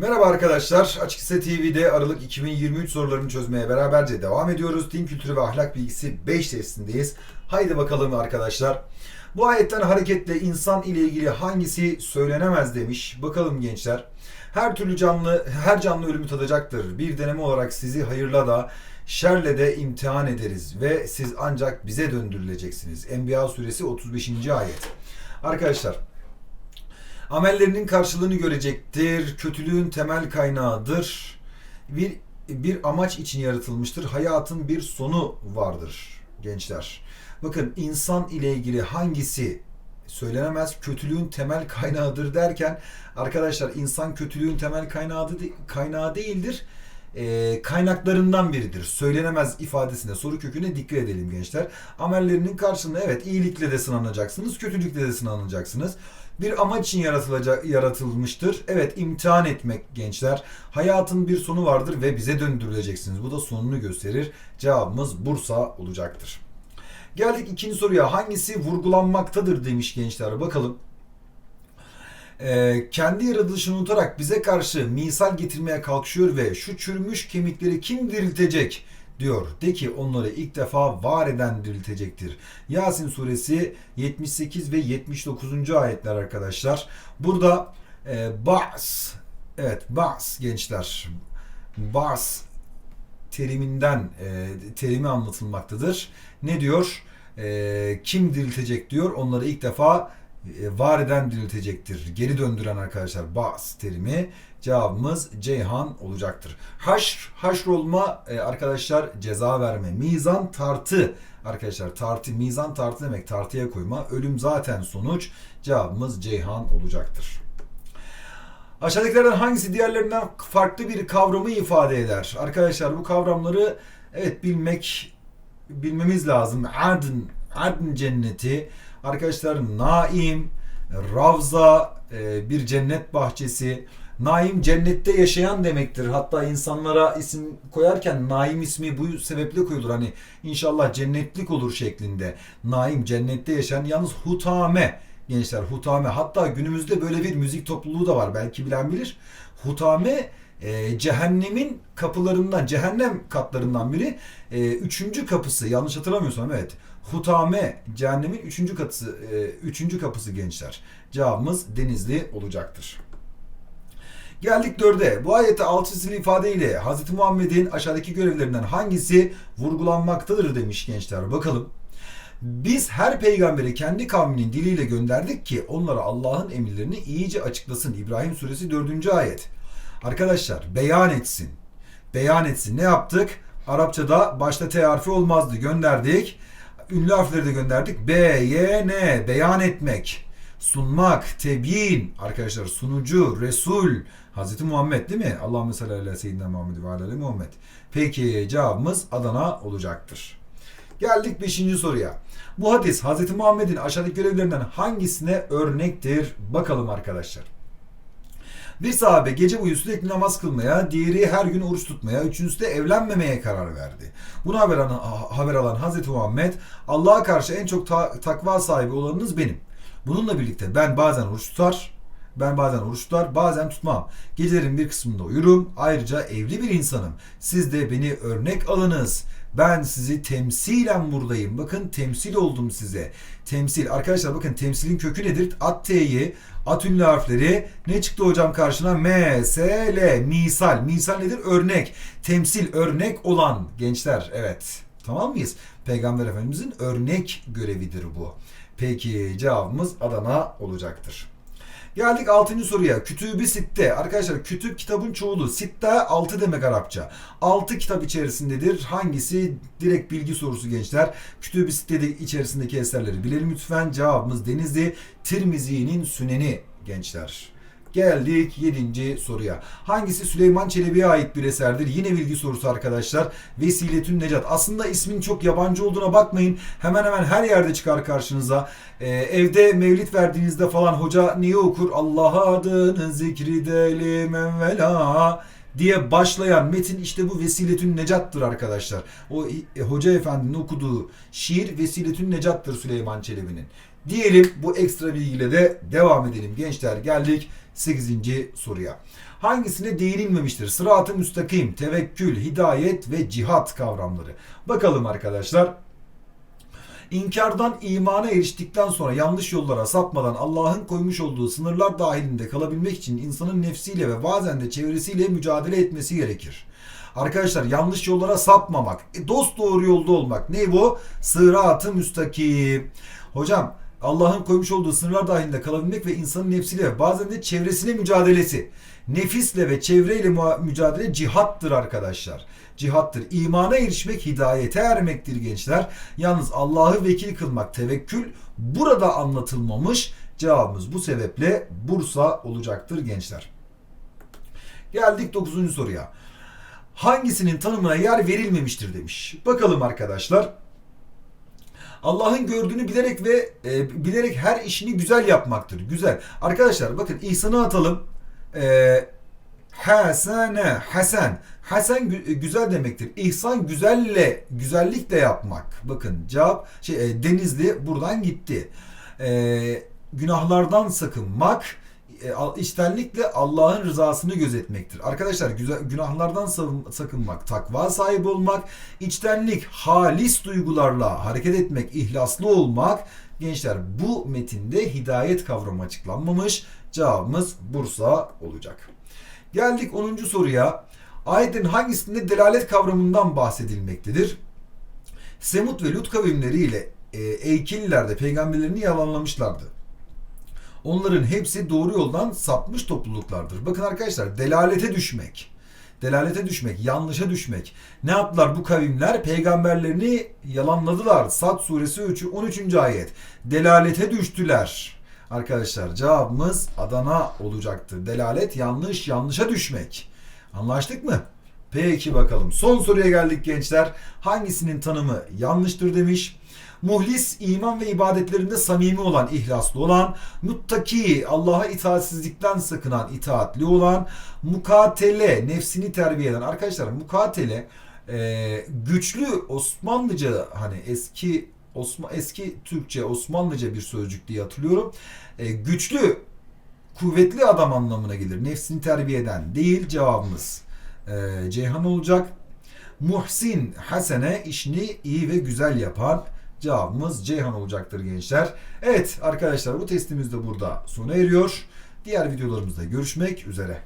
Merhaba arkadaşlar. Açık Ise TV'de Aralık 2023 sorularını çözmeye beraberce devam ediyoruz. Din kültürü ve ahlak bilgisi 5 testindeyiz. Haydi bakalım arkadaşlar. Bu ayetten hareketle insan ile ilgili hangisi söylenemez demiş. Bakalım gençler. Her türlü canlı, her canlı ölümü tadacaktır. Bir deneme olarak sizi hayırla da şerle de imtihan ederiz ve siz ancak bize döndürüleceksiniz. Enbiya suresi 35. ayet. Arkadaşlar Amellerinin karşılığını görecektir. Kötülüğün temel kaynağıdır. Bir bir amaç için yaratılmıştır. Hayatın bir sonu vardır gençler. Bakın insan ile ilgili hangisi söylenemez kötülüğün temel kaynağıdır derken arkadaşlar insan kötülüğün temel kaynağı, kaynağı değildir e, kaynaklarından biridir. Söylenemez ifadesine soru köküne dikkat edelim gençler. Amellerinin karşılığında evet iyilikle de sınanacaksınız, kötülükle de sınanacaksınız. Bir amaç için yaratılacak, yaratılmıştır. Evet imtihan etmek gençler. Hayatın bir sonu vardır ve bize döndürüleceksiniz. Bu da sonunu gösterir. Cevabımız Bursa olacaktır. Geldik ikinci soruya. Hangisi vurgulanmaktadır demiş gençler. Bakalım e, kendi yaratılışını unutarak bize karşı misal getirmeye kalkışıyor ve şu çürümüş kemikleri kim diriltecek diyor. De ki onları ilk defa var eden diriltecektir. Yasin suresi 78 ve 79. ayetler arkadaşlar. Burada e, Ba's evet Ba's gençler Ba's teriminden e, terimi anlatılmaktadır. Ne diyor? E, kim diriltecek diyor. Onları ilk defa var eden diriltecektir. Geri döndüren arkadaşlar bas terimi cevabımız Ceyhan olacaktır. Haşr, haşr olma e, arkadaşlar ceza verme. Mizan tartı arkadaşlar tartı mizan tartı demek tartıya koyma. Ölüm zaten sonuç. Cevabımız Ceyhan olacaktır. Aşağıdakilerden hangisi diğerlerinden farklı bir kavramı ifade eder? Arkadaşlar bu kavramları evet bilmek bilmemiz lazım. Adn, adn cenneti, Arkadaşlar Naim, Ravza, e, bir cennet bahçesi. Naim cennette yaşayan demektir. Hatta insanlara isim koyarken Naim ismi bu sebeple koyulur. Hani inşallah cennetlik olur şeklinde. Naim cennette yaşayan yalnız Hutame gençler Hutame. Hatta günümüzde böyle bir müzik topluluğu da var. Belki bilen bilir. Hutame e, cehennemin kapılarından, cehennem katlarından biri. E, üçüncü kapısı yanlış hatırlamıyorsam evet. Hutame cehennemin üçüncü kapısı, e, üçüncü kapısı gençler. Cevabımız Denizli olacaktır. Geldik dörde. Bu ayette alt çizili ifadeyle Hz. Muhammed'in aşağıdaki görevlerinden hangisi vurgulanmaktadır demiş gençler. Bakalım. Biz her peygamberi kendi kavminin diliyle gönderdik ki onlara Allah'ın emirlerini iyice açıklasın. İbrahim suresi 4. ayet. Arkadaşlar beyan etsin. Beyan etsin. Ne yaptık? Arapçada başta T harfi olmazdı. Gönderdik ünlü harfleri de gönderdik. B, Y, N beyan etmek, sunmak, tebyin arkadaşlar sunucu, Resul, Hazreti Muhammed değil mi? Allahümme salli ala seyyidina Muhammed ve aleyhi Muhammed. Peki cevabımız Adana olacaktır. Geldik 5. soruya. Bu hadis Hazreti Muhammed'in aşağıdaki görevlerinden hangisine örnektir? Bakalım arkadaşlar. Bir sahabe gece boyu sürekli namaz kılmaya, diğeri her gün oruç tutmaya, üçüncüsü de evlenmemeye karar verdi. Bunu haber alan, haber alan Hazreti Muhammed, Allah'a karşı en çok ta- takva sahibi olanınız benim. Bununla birlikte ben bazen oruç tutar, ben bazen oruç tutar, bazen tutmam. Gecelerin bir kısmında uyurum. Ayrıca evli bir insanım. Siz de beni örnek alınız. Ben sizi temsilen buradayım. Bakın temsil oldum size. Temsil. Arkadaşlar bakın temsilin kökü nedir? At T'yi, at ünlü harfleri. Ne çıktı hocam karşına? M, S, L. Misal. Misal nedir? Örnek. Temsil, örnek olan gençler. Evet. Tamam mıyız? Peygamber Efendimizin örnek görevidir bu. Peki cevabımız Adana olacaktır. Geldik 6. soruya. Kütübü sitte. Arkadaşlar kütüp kitabın çoğulu. Sitte 6 demek Arapça. 6 kitap içerisindedir. Hangisi? Direkt bilgi sorusu gençler. Kütübü sitte içerisindeki eserleri bilelim lütfen. Cevabımız Denizli. Tirmizi'nin Süneni gençler. Geldik 7. soruya. Hangisi Süleyman Çelebi'ye ait bir eserdir? Yine bilgi sorusu arkadaşlar. Vesiletün Necat. Aslında ismin çok yabancı olduğuna bakmayın. Hemen hemen her yerde çıkar karşınıza. Ee, evde mevlit verdiğinizde falan hoca niye okur? Allah adını zikridelim evvela diye başlayan metin işte bu Vesiletün Necat'tır arkadaşlar. O e, hoca efendinin okuduğu şiir Vesiletün Necat'tır Süleyman Çelebi'nin. Diyelim bu ekstra bilgiyle de devam edelim gençler. Geldik 8. soruya. hangisine değinilmemiştir? Sırat-ı müstakim, tevekkül, hidayet ve cihat kavramları. Bakalım arkadaşlar. İnkardan imana eriştikten sonra yanlış yollara sapmadan Allah'ın koymuş olduğu sınırlar dahilinde kalabilmek için insanın nefsiyle ve bazen de çevresiyle mücadele etmesi gerekir. Arkadaşlar yanlış yollara sapmamak, e, dost doğru yolda olmak. Ne bu? Sırat-ı müstakim. Hocam Allah'ın koymuş olduğu sınırlar dahilinde kalabilmek ve insanın nefsiyle ve bazen de çevresiyle mücadelesi. Nefisle ve çevreyle mücadele cihattır arkadaşlar. Cihattır. İmana erişmek hidayete ermektir gençler. Yalnız Allah'ı vekil kılmak tevekkül burada anlatılmamış. Cevabımız bu sebeple Bursa olacaktır gençler. Geldik 9. soruya. Hangisinin tanımına yer verilmemiştir demiş. Bakalım arkadaşlar. Allah'ın gördüğünü bilerek ve e, bilerek her işini güzel yapmaktır. Güzel. Arkadaşlar bakın ihsanı atalım. E, hasene, hasen. Hasen gü- güzel demektir. İhsan güzelle, güzellikle yapmak. Bakın cevap şey e, Denizli buradan gitti. E, günahlardan sakınmak, e, içtenlikle Allah'ın rızasını gözetmektir. Arkadaşlar günahlardan sakınmak, takva sahibi olmak, içtenlik, halis duygularla hareket etmek, ihlaslı olmak. Gençler bu metinde hidayet kavramı açıklanmamış. Cevabımız Bursa olacak. Geldik 10. soruya. Ayetin hangisinde delalet kavramından bahsedilmektedir? Semut ve Lut kavimleriyle e, Eykililer de peygamberlerini yalanlamışlardı. Onların hepsi doğru yoldan sapmış topluluklardır. Bakın arkadaşlar delalete düşmek. Delalete düşmek, yanlışa düşmek. Ne yaptılar bu kavimler? Peygamberlerini yalanladılar. Sad suresi 3, 13. ayet. Delalete düştüler. Arkadaşlar cevabımız Adana olacaktır. Delalet yanlış, yanlışa düşmek. Anlaştık mı? Peki bakalım. Son soruya geldik gençler. Hangisinin tanımı yanlıştır demiş. Muhlis iman ve ibadetlerinde samimi olan, ihlaslı olan, muttaki Allah'a itaatsizlikten sakınan, itaatli olan, mukatele nefsini terbiye eden. Arkadaşlar mukatele e, güçlü Osmanlıca hani eski Osman eski Türkçe Osmanlıca bir sözcük diye hatırlıyorum. E, güçlü kuvvetli adam anlamına gelir. Nefsini terbiye eden değil cevabımız. E, Ceyhan olacak. Muhsin Hasene işini iyi ve güzel yapan cevabımız Ceyhan olacaktır gençler. Evet arkadaşlar bu testimiz de burada sona eriyor. Diğer videolarımızda görüşmek üzere.